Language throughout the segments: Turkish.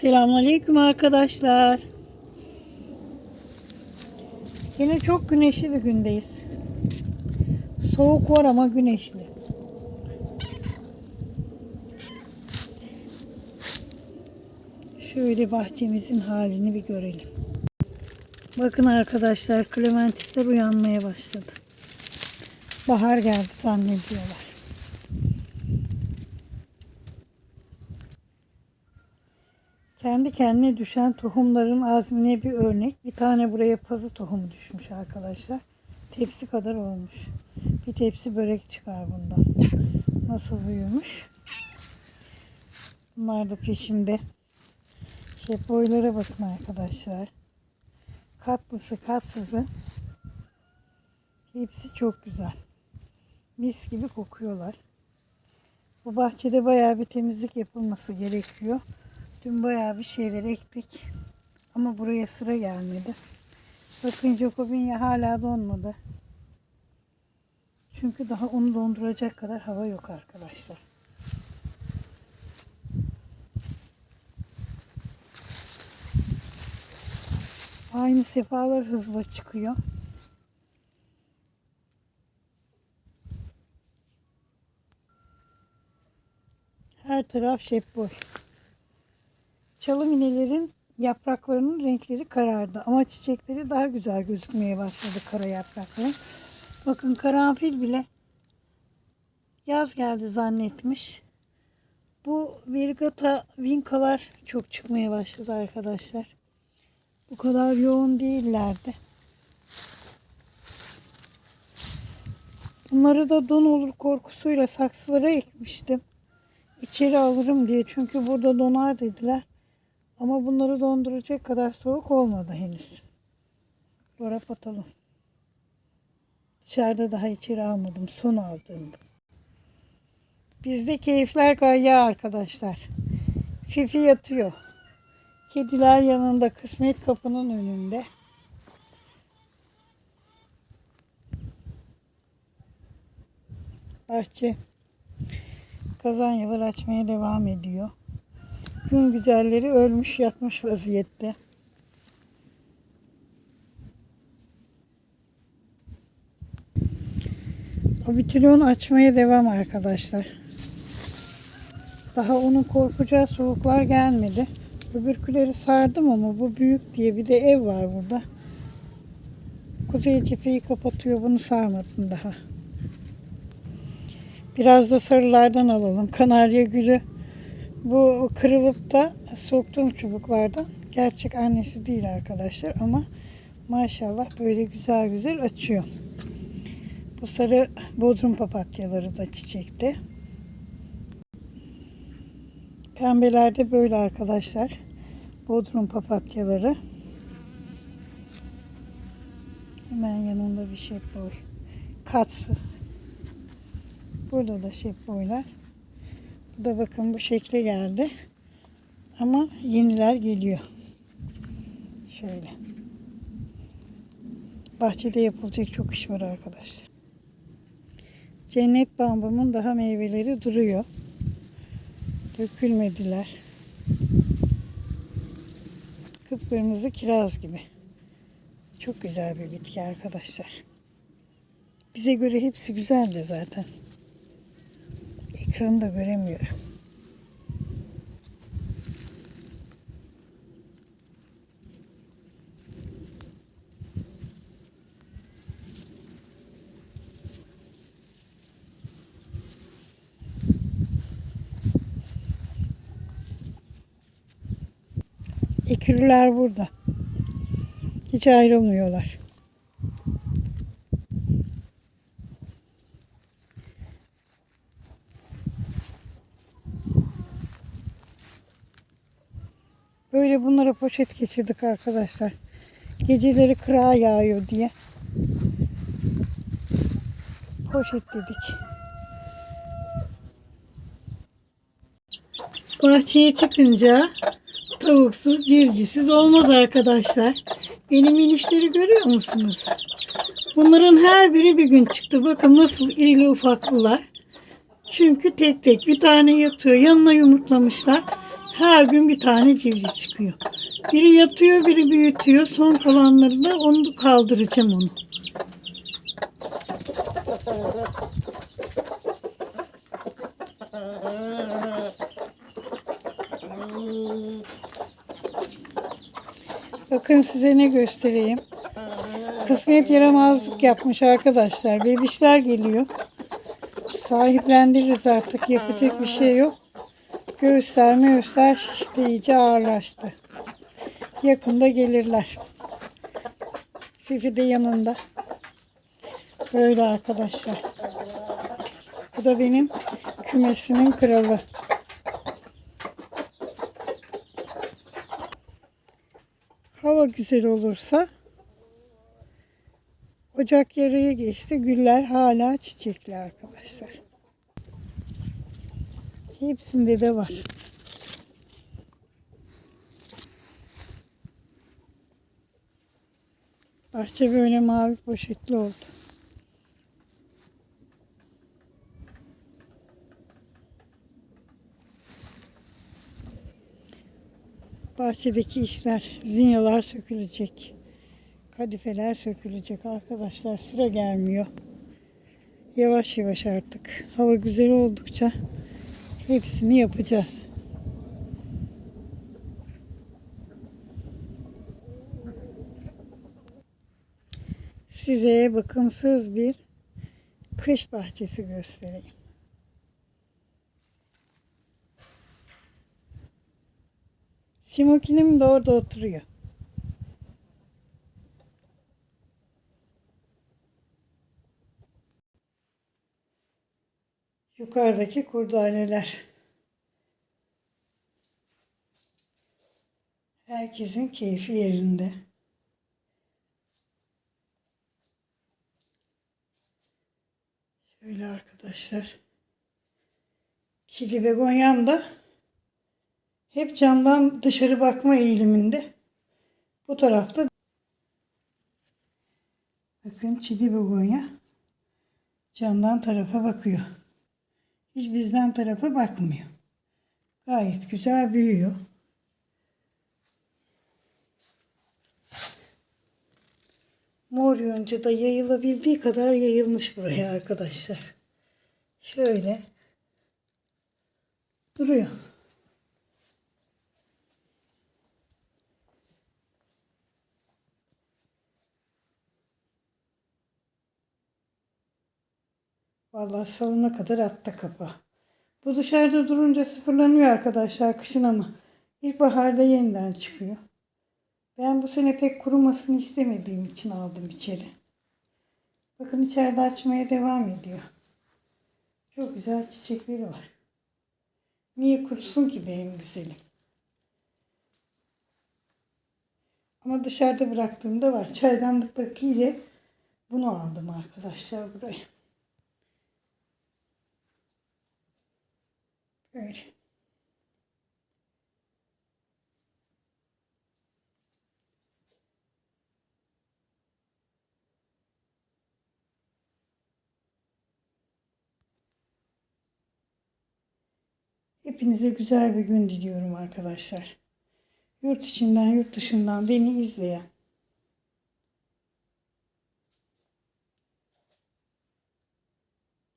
Selamünaleyküm arkadaşlar. Yine çok güneşli bir gündeyiz. Soğuk var ama güneşli. Şöyle bahçemizin halini bir görelim. Bakın arkadaşlar, klementisler uyanmaya başladı. Bahar geldi zannediyorlar. Kendi kendine düşen tohumların azmine bir örnek. Bir tane buraya pazı tohumu düşmüş arkadaşlar. Tepsi kadar olmuş. Bir tepsi börek çıkar bundan. Nasıl büyümüş. Bunlar da peşimde. Şey boylara bakın arkadaşlar. Katlısı, katsızı. Hepsi çok güzel. Mis gibi kokuyorlar. Bu bahçede bayağı bir temizlik yapılması gerekiyor. Dün bayağı bir şeyler ektik. Ama buraya sıra gelmedi. Bakın Jacobinya hala donmadı. Çünkü daha onu donduracak kadar hava yok arkadaşlar. Aynı sefalar hızla çıkıyor. Her taraf şepboy. Çalım inelerin yapraklarının renkleri karardı ama çiçekleri daha güzel gözükmeye başladı kara yaprakların. Bakın karanfil bile yaz geldi zannetmiş. Bu virgata vinkalar çok çıkmaya başladı arkadaşlar. Bu kadar yoğun değillerdi. Bunları da don olur korkusuyla saksılara ekmiştim. İçeri alırım diye çünkü burada donar dediler. Ama bunları donduracak kadar soğuk olmadı henüz. Dolap atalım. Dışarıda daha içeri almadım. Son aldığım. Bizde keyifler gayya arkadaşlar. Fifi yatıyor. Kediler yanında kısmet kapının önünde. Bahçe kazanyalar açmaya devam ediyor. Gün güzelleri ölmüş yatmış vaziyette. Abitilyon açmaya devam arkadaşlar. Daha onun korkacağı soğuklar gelmedi. Öbürküleri sardım ama bu büyük diye bir de ev var burada. Kuzey cepheyi kapatıyor. Bunu sarmadım daha. Biraz da sarılardan alalım. Kanarya gülü bu kırılıp da soktuğum çubuklardan gerçek annesi değil arkadaşlar ama maşallah böyle güzel güzel açıyor. Bu sarı bodrum papatyaları da çiçekte. Pembeler de böyle arkadaşlar. Bodrum papatyaları. Hemen yanında bir şey boy. Katsız. Burada da şef boylar. Da bakın bu şekle geldi. Ama yeniler geliyor. Şöyle. Bahçede yapılacak çok iş var arkadaşlar. Cennet bambumun daha meyveleri duruyor. Dökülmediler. Kıpkırmızı kiraz gibi. Çok güzel bir bitki arkadaşlar. Bize göre hepsi güzel de zaten. Ekranı da göremiyorum. Ekürüler burada. Hiç ayrılmıyorlar. Böyle bunlara poşet geçirdik arkadaşlar. Geceleri kırağa yağıyor diye. Poşet dedik. Bahçeye çıkınca tavuksuz, civcisiz olmaz arkadaşlar. Benim inişleri görüyor musunuz? Bunların her biri bir gün çıktı. Bakın nasıl irili ufaklılar. Çünkü tek tek bir tane yatıyor. Yanına yumurtlamışlar. Her gün bir tane civciv çıkıyor. Biri yatıyor, biri büyütüyor. Son kalanları da onu kaldıracağım onu. Bakın size ne göstereyim. Kısmet yaramazlık yapmış arkadaşlar. Bebişler geliyor. Sahiplendiririz artık. Yapacak bir şey yok. Göğüsler möğüsler şişti iyice ağırlaştı. Yakında gelirler. Fifi de yanında. Böyle arkadaşlar. Bu da benim kümesimin kralı. Hava güzel olursa Ocak yarıya geçti. Güller hala çiçekli arkadaşlar. Hepsinde de var. Bahçe böyle mavi poşetli oldu. Bahçedeki işler, zinyalar sökülecek. Kadifeler sökülecek arkadaşlar. Sıra gelmiyor. Yavaş yavaş artık. Hava güzel oldukça hepsini yapacağız. Size bakımsız bir kış bahçesi göstereyim. Simokinim de orada oturuyor. Yukarıdaki kurdaleler. Herkesin keyfi yerinde. Şöyle arkadaşlar. Çili begonyam da hep camdan dışarı bakma eğiliminde. Bu tarafta bakın çili begonya camdan tarafa bakıyor. Hiç bizden tarafa bakmıyor. Gayet güzel büyüyor. Mor yonca da yayılabildiği kadar yayılmış buraya arkadaşlar. Şöyle duruyor. Vallahi salona kadar attı kapağı. Bu dışarıda durunca sıfırlanıyor arkadaşlar kışın ama ilkbaharda yeniden çıkıyor. Ben bu sene pek kurumasını istemediğim için aldım içeri. Bakın içeride açmaya devam ediyor. Çok güzel çiçekleri var. Niye kurusun ki benim güzelim? Ama dışarıda bıraktığımda var. Çaydanlıktaki ile bunu aldım arkadaşlar buraya. Böyle. Hepinize güzel bir gün diliyorum arkadaşlar. Yurt içinden yurt dışından beni izleyen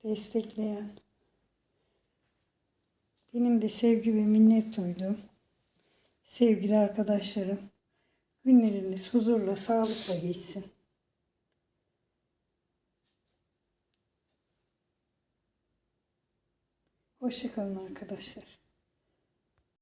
destekleyen benim de sevgi ve minnet duyduğum sevgili arkadaşlarım günleriniz huzurla, sağlıkla geçsin. Hoşçakalın arkadaşlar.